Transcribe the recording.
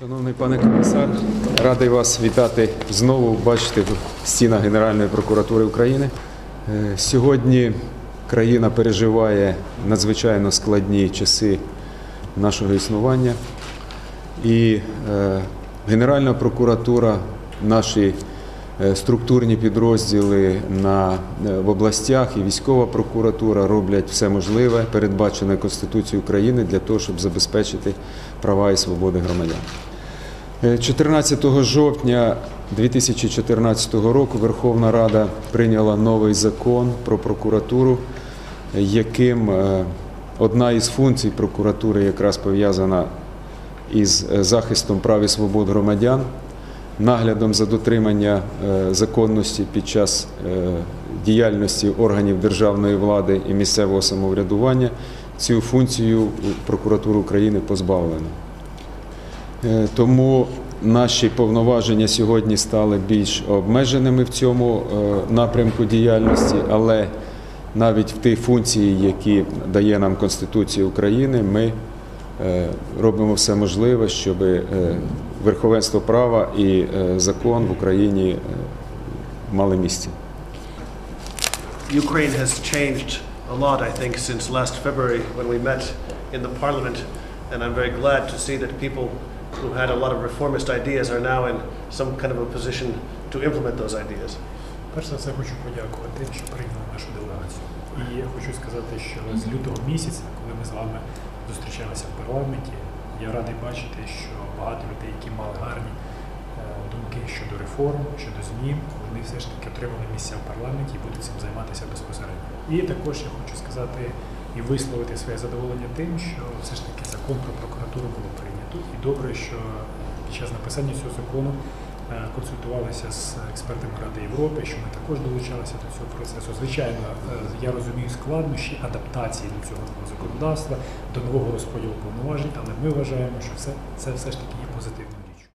Шановний пане комісар, радий вас вітати знову, бачити в стінах Генеральної прокуратури України. Е, Сьогодні країна переживає надзвичайно складні часи нашого існування. І е, Генеральна прокуратура, наші е, структурні підрозділи на, в областях і військова прокуратура роблять все можливе, передбачене Конституцією України для того, щоб забезпечити права і свободи громадян. Е, 14 жовтня 2014 року Верховна Рада прийняла новий закон про прокуратуру, е, яким е, одна із функцій прокуратури якраз пов'язана із е, захистом прав і свобод громадян, наглядом за дотримання е, законності під час е, діяльності органів державної влади і місцевого самоврядування. Цю функцію прокуратура України позбавлена. Е, Тому наші повноваження сьогодні стали більш обмеженими в цьому е, напрямку діяльності, але навіть в ті функції, які дає нам Конституція України, ми е, робимо все можливе, щоб е, верховенство права і закон в Україні мали місце. Ukraine has changed a lot, I think, since last February when we met. And I'm very glad to see that people who had a lot of reformist ideas are now in some kind of a position to implement those ideas. Перш за все хочу подякувати, що прийняли нашу делегацію. І я хочу сказати, що з лютого місяця, коли ми з вами зустрічалися в парламенті, я радий бачити, що багато людей, які мали гарні е, думки щодо реформ, щодо змін, вони все ж таки отримали місця в парламенті і будуть цим займатися безпосередньо. І також я хочу сказати і висловити своє задоволення тим, що все ж таки закон про прокуратуру було прийнято. І добре, що під час написання цього закону е, консультувалися з експертами Ради Європи, що ми також долучалися до цього процесу. Звичайно, е, я розумію складнощі адаптації до цього нового законодавства, до нового розподілу повноважень, але ми вважаємо, що все це все ж таки є позитивним.